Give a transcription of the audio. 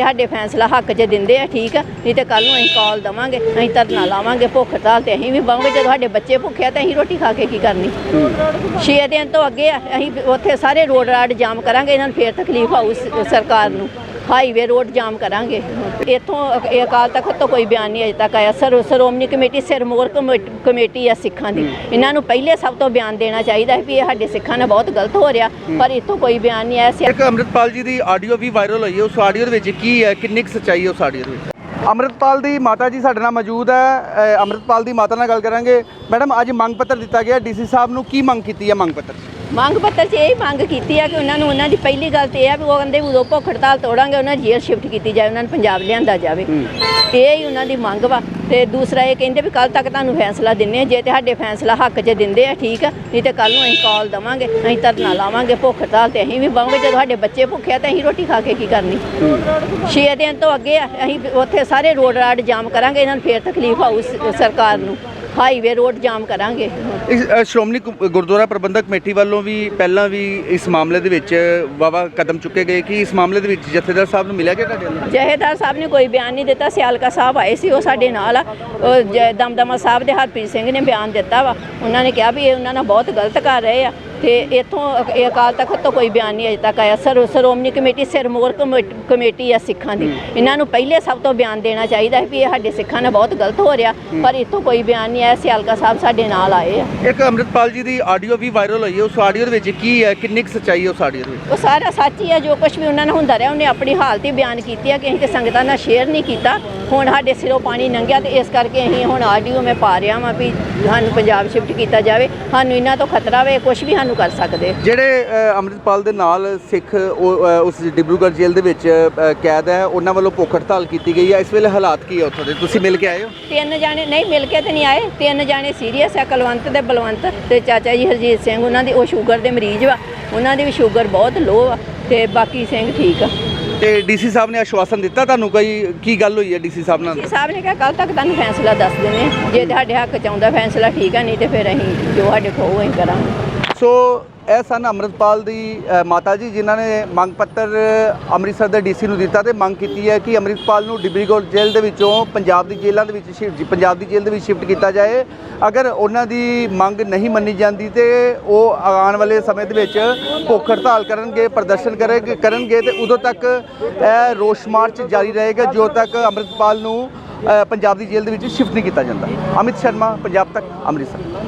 ਤੇ ਸਾਡੇ ਫੈਸਲਾ ਹੱਕ 'ਚ ਦਿੰਦੇ ਆ, ਠੀਕ ਆ। ਨਹੀਂ ਤੇ ਕੱਲ ਨੂੰ ਅਸੀਂ ਕਾਲ ਦਵਾਂਗੇ, ਅਸੀਂ ਧਰਨਾ ਲਾਵਾਂਗੇ, ਭੁੱਖ ਹੜਤਾਲ ਤੇ ਅਸੀਂ ਵੀ ਬਾਵਾਂਗੇ ਜਦੋਂ ਸਾਡੇ ਬੱਚੇ ਭੁੱਖੇ ਆ ਤੇ ਅਸੀਂ ਰੋਟੀ ਖਾ ਕੇ ਕੀ ਕਰਨੀ? 6 ਦਿਨ ਤੋਂ ਅੱਗੇ ਆ, ਅਸੀਂ ਉੱਥੇ ਸਾਰੇ ਰੋਡ ਰਾਡ ਜਾਮ ਕਰਾਂਗੇ, ਇਹਨਾਂ ਨੂੰ ਫੇਰ ਤਕਲੀਫ ਆਊ ਸਰਕਾਰ ਨੂੰ। ਹਾਈਵੇ ਰੋਡ ਜਾਮ ਕਰਾਂਗੇ। ਇੱਥੋਂ ਅਕਾਲ ਤਖਤ ਤੋਂ ਕੋਈ ਬਿਆਨ ਨਹੀਂ ਅਜੇ ਤੱਕ ਆਇਆ। ਸਰ ਸ਼੍ਰੋਮਣੀ ਕਮੇਟੀ ਸਿਰਮੌਰ ਕਮੇ- ਕਮੇਟੀ ਆ ਸਿੱਖਾਂ ਦੀ। ਇਹਨਾਂ ਨੂੰ ਪਹਿਲੇ ਸਭ ਤੋਂ ਬਿਆਨ ਦੇਣਾ ਚਾਹੀਦਾ ਹੈ ਵੀ ਇਹ ਸਾਡੇ ਸਿੱਖਾਂ ਨਾਲ ਬਹੁਤ ਗਲਤ ਹੋ ਰਿਹਾ ਪਰ ਇੱਥੋਂ ਕੋਈ ਬਿਆਨ ਨਹੀਂ ਆਇਆ। ਸੀ ਇੱਕ ਅੰਮ੍ਰਿਤਪਾਲ ਜੀ ਦੀ ਆਡੀਓ ਵੀ ਵਾਇਰਲ ਹੋਈ ਹੈ। ਉਸ ਆਡੀਓ ਦੇ ਵਿੱਚ ਕੀ ਹੈ? ਕਿੰਨੀ ਕੁ ਸੱਚਾਈ ਹੈ ਉਸ ਆਡੀਓ ਦੇ ਵਿੱਚ? ਅੰਮ੍ਰਿਤਪਾਲ ਦੀ ਮਾਤਾ ਜੀ ਸਾਡੇ ਨਾਲ ਮੌਜੂਦ ਹੈ। ਅੰਮ੍ਰਿਤਪਾਲ ਦੀ ਮਾਤਾ ਨਾਲ ਗੱਲ ਕਰਾਂਗੇ। ਮੈਡਮ ਅੱਜ ਮੰਗ ਪੱਤਰ ਦਿੱਤਾ ਗਿਆ। ਡੀਸੀ ਸਾਹਿਬ ਨੂੰ ਕੀ ਮੰਗ ਕੀਤੀ ਹੈ ਮੰਗ ਪੱਤਰ? ਮੰਗ ਪੱਤਰ 'ਚ ਇਹ ਮੰਗ ਕੀਤੀ ਆ ਕਿ ਉਹਨਾਂ ਨੂੰ ਉਹਨਾਂ ਦੀ ਪਹਿਲੀ ਗੱਲ ਤੇ ਇਹ ਆ ਵੀ ਉਹ ਕਹਿੰਦੇ ਉਦੋਂ ਭੁੱਖ ਹੜਤਾਲ ਤੋੜਾਂਗੇ ਉਹਨਾਂ ਦੀ ਜੇਲ੍ਹ ਸ਼ਿਫਟ ਕੀਤੀ ਜਾਏ ਉਹਨਾਂ ਨੂੰ ਪੰਜਾਬ ਲਿਆਂਦਾ ਜਾਵੇ। ਇਹ ਹੀ ਉਹਨਾਂ ਦੀ ਮੰਗ ਵਾ। ਤੇ ਦੂਸਰਾ ਇਹ ਕਹਿੰਦੇ ਵੀ ਕੱਲ ਤੱਕ ਤੁਹਾਨੂੰ ਫੈਸਲਾ ਦਿੰਨੇ ਜੇ ਤੇ ਸਾਡੇ ਫੈਸਲਾ ਹੱਕ 'ਚ ਦਿੰਦੇ ਆ ਠੀਕ ਆ ਨਹੀਂ ਤੇ ਕੱਲ ਨੂੰ ਅਸੀਂ ਕਾਲ ਦਵਾਂਗੇ ਅਸੀਂ ਧਰਨਾ ਲਾਵਾਂਗੇ ਭੁੱਖ ਹੜਤਾਲ ਤੇ ਅਸੀਂ ਵੀ ਬਾਵਾਂਗੇ ਜਦੋਂ ਸਾਡੇ ਬੱਚੇ ਭੁੱਖੇ ਆ ਤੇ ਅਸੀਂ ਰੋਟੀ ਖਾ ਕੇ ਕੀ ਕਰਨੀ? 6 ਦਿਨ ਤੋਂ ਅੱਗੇ ਆ ਅਸੀਂ ਉੱਥੇ ਸਾਰੇ ਰੋਡ ਰਾਡ ਜਾਮ ਕਰਾਂਗੇ ਇਹਨਾਂ ਨੂੰ ਫੇਰ ਤਕਲੀਫ ਆਊ ਸਰਕਾਰ ਨੂੰ। ਹਾਈਵੇ ਰੋਡ ਜਾਮ ਕਰਾਂਗੇ। ਇਸ ਅ, ਸ਼੍ਰੋਮਣੀ ਗੁ- ਗੁਰਦੁਆਰਾ ਪ੍ਰਬੰਧਕ ਕਮੇਟੀ ਵੱਲੋਂ ਵੀ ਪਹਿਲਾਂ ਵੀ ਇਸ ਮਾਮਲੇ ਦੇ ਵਿੱਚ ਵਾਵਾ ਕਦਮ ਚੁੱਕੇ ਗਏ ਕਿ ਇਸ ਮਾਮਲੇ ਦੇ ਵਿੱਚ ਜਥੇਦਾਰ ਸਾਹਿਬ ਨੂੰ ਮਿਲਿਆ ਕਿ ਤੁਹਾਡੇ ਵੱਲੋਂ? ਜਹੇਦਾਰ ਸਾਹਿਬ ਨੇ ਕੋਈ ਬਿਆਨ ਨਹੀਂ ਦਿੱਤਾ ਸਿਆਲਕਾ ਸਾਹਿਬ ਆਏ ਸੀ ਉਹ ਸਾਡੇ ਨਾਲ ਆ। ਉਹ ਜ- ਦਮਦਮਾ ਸਾਹਿਬ ਦੇ ਹਰਪ੍ਰੀਤ ਸਿੰਘ ਨੇ ਬਿਆਨ ਦਿੱਤਾ ਵਾ। ਉਹਨਾਂ ਨੇ ਕਿਹਾ ਵੀ ਇਹ ਉਹਨਾਂ ਨਾਲ ਬਹੁਤ ਗਲਤ ਕਰ ਰਹੇ ਆ। ਤੇ ਇਥੋਂ ਅਕਾਲ ਤਖਤ ਤੋਂ ਕੋਈ ਬਿਆਨ ਨਹੀਂ ਅਜੇ ਤੱਕ ਆਇਆ। ਸਰ ਸ਼੍ਰੋਮਣੀ ਕਮੇਟੀ ਸਿਰਮੌਰ ਕਮੇ- ਕਮੇਟੀ ਆ ਸਿੱਖਾਂ ਦੀ। ਇਹਨਾਂ ਨੂੰ ਪਹਿਲੇ ਸਭ ਤੋਂ ਬਿਆਨ ਦੇਣਾ ਚਾਹੀਦਾ ਹੈ ਵੀ ਇਹ ਸਾਡੇ ਸਿੱਖਾਂ ਨਾਲ ਬਹੁਤ ਗਲਤ ਹੋ ਰਿਹਾ। ਪਰ ਇਥੋਂ ਕੋਈ ਬਿਆਨ ਨਹੀਂ ਆਇਆ। ਸਿਆਲਕਾ ਸਾਹਿਬ ਸਾਡੇ ਨਾਲ ਆਏ ਆ। ਇੱਕ ਅੰਮ੍ਰਿਤਪਾਲ ਜੀ ਦੀ ਆਡੀਓ ਵੀ ਵਾਇਰਲ ਹੋਈ ਹੈ। ਉਸ ਆਡੀਓ ਦੇ ਵਿੱਚ ਕੀ ਹੈ? ਕਿੰਨੀ ਕੁ ਸੱਚਾਈ ਹੈ ਉਸ ਆਡੀਓ ਦੇ ਵਿੱਚ? ਉਹ ਸਾਰਾ ਸੱਚ ਹੀ ਆ ਜੋ ਕੁਝ ਵੀ ਉਹਨਾਂ ਨਾਲ ਹੁੰਦਾ ਰਿਹਾ ਉਹਨੇ ਆਪਣੀ ਹਾਲਤ ਹੀ ਬਿਆਨ ਕੀਤੀ ਆ ਕਿ ਅਸੀਂ ਤੇ ਸੰਗਤਾਂ ਨਾਲ ਸ਼ੇਅਰ ਨਹੀਂ ਕੀਤਾ। ਹੁਣ ਸਾਡੇ ਸਿਰੋਂ ਪਾਣੀ ਲੰਘਿਆ ਤੇ ਇਸ ਕਰਕੇ ਅਸੀਂ ਹੁਣ ਆਡੀਓ ਮੈਂ ਪਾ ਰਿਹਾ ਵਾਂ ਵੀ ਸਾਨੂੰ ਪੰਜਾਬ ਸ਼ਿਫਟ ਕੀਤਾ ਜਾਵੇ। ਸਾਨੂੰ ਇਹਨਾਂ ਤੋਂ ਖਤਰਾ ਵੇ ਕੁਝ ਵੀ ਸਾਨੂੰ ਕਰ ਸਕਦੇ। ਜਿਹੜੇ ਅੰਮ੍ਰਿਤਪਾਲ ਦੇ ਨਾਲ ਸਿੱਖ ਉਸ ਡਿਬਰੂਗੜ੍ਹ ਜੇਲ੍ਹ ਦੇ ਵਿੱਚ ਕੈਦ ਹੈ ਉਹਨਾਂ ਵੱਲੋਂ ਭੁੱਖ ਹੜਤਾਲ ਕੀਤੀ ਗਈ ਹੈ। ਇਸ ਵੇਲੇ ਹਾਲਾਤ ਕੀ ਹੈ ਉੱਥੋਂ ਦੇ? ਤੁਸੀਂ ਮਿਲ ਕੇ ਆਏ ਹੋ? ਤਿੰਨ ਜਾਣੇ ਨਹੀਂ ਮਿਲ ਕੇ ਤੇ ਨਹੀਂ ਆਏ। ਤਿੰਨ ਜਾਣੇ ਸੀਰੀਅਸ ਆ ਕੁਲਵੰਤ ਤੇ ਬਲਵੰਤ ਤੇ ਚਾਚਾ ਜੀ ਹਰਜੀਤ ਸਿੰਘ। ਉਹਨਾਂ ਦੀ ਉਹ ਸ਼ੂਗਰ ਦੇ ਮਰੀਜ਼ ਵਾ। ਉਹਨਾਂ ਦੀ ਵੀ ਸ਼ੂਗਰ ਬਹੁਤ ਲੋ ਆ ਤੇ ਬਾਕੀ ਸਿੰਘ ਠੀਕ ਆ। ਤੇ ਡੀਸੀ ਸਾਹਿਬ ਨੇ ਆਸ਼ਵਾਸਨ ਦਿੱਤਾ ਤੁਹਾਨੂੰ ਕੋਈ ਕੀ ਗੱਲ ਹੋਈ ਹੈ ਡੀਸੀ ਸਾਹਿਬ ਨਾਲ? ਜੀ ਸਾਹਿਬ ਨੇ ਕਿਹਾ ਕੱਲ ਤੱਕ ਤੁਹਾਨੂੰ ਫੈਸਲਾ ਦੱਸ ਦਿੰਦੇ ਹਾਂ। ਜੇ ਤੁਹਾਡੇ ਹੱਕ ਚ ਆਉਂਦਾ ਫੈਸਲਾ ਠੀਕ ਆ ਨਹੀਂ ਤੇ ਫਿਰ ਅਸੀਂ ਜੋ ਸਾਡੇ ਕੋਲ ਉਹ ਅਸੀਂ ਕਰਾਂਗੇ। ਸੋ ਇਹ ਸਨ ਅੰਮ੍ਰਿਤਪਾਲ ਦੀ ਮਾਤਾ ਜੀ, ਜਿਨ੍ਹਾਂ ਨੇ ਮੰਗ ਪੱਤਰ ਅੰਮ੍ਰਿਤਸਰ ਦੇ ਡੀਸੀ ਨੂੰ ਦਿੱਤਾ ਤੇ ਮੰਗ ਕੀਤੀ ਹੈ ਕਿ ਅੰਮ੍ਰਿਤਪਾਲ ਨੂੰ ਡਿਬਰੀਗੜ੍ਹ ਜੇਲ੍ਹ ਦੇ ਵਿੱਚੋਂ ਪੰਜਾਬ ਦੀ ਜੇਲ੍ਹਾਂ ਦੇ ਵਿੱਚ ਸ਼ਿਫਟ ਪੰਜਾਬ ਦੀ ਜੇਲ੍ਹ ਦੇ ਵਿੱਚ ਸ਼ਿਫਟ ਕੀਤਾ ਜਾਏ। ਅਗਰ ਉਹਨਾਂ ਦੀ ਮੰਗ ਨਹੀਂ ਮੰਨੀ ਜਾਂਦੀ ਤੇ ਉਹ ਆਉਣ ਵਾਲੇ ਸਮੇਂ ਦੇ ਵਿੱਚ ਭੁੱਖ ਹੜਤਾਲ ਕਰਨਗੇ, ਪ੍ਰਦਰਸ਼ਨ ਕਰਨਗੇ ਕਰਨਗੇ ਤੇ ਉਦੋਂ ਤੱਕ ਇਹ ਰੋਸ ਮਾਰਚ ਜਾਰੀ ਰਹੇਗਾ ਜਦੋਂ ਤੱਕ ਅੰਮ੍ਰਿਤਪਾਲ ਨੂੰ ਪੰਜਾਬ ਦੀ ਜੇਲ੍ਹ ਦੇ ਵਿੱਚ ਸ਼ਿਫਟ ਨਹੀਂ ਕੀਤਾ ਜਾਂਦਾ। ਅਮਿਤ ਸ਼ਰਮਾ, ਪੰਜਾਬ ਤੱਕ, ਅੰਮ੍ਰਿਤਸਰ।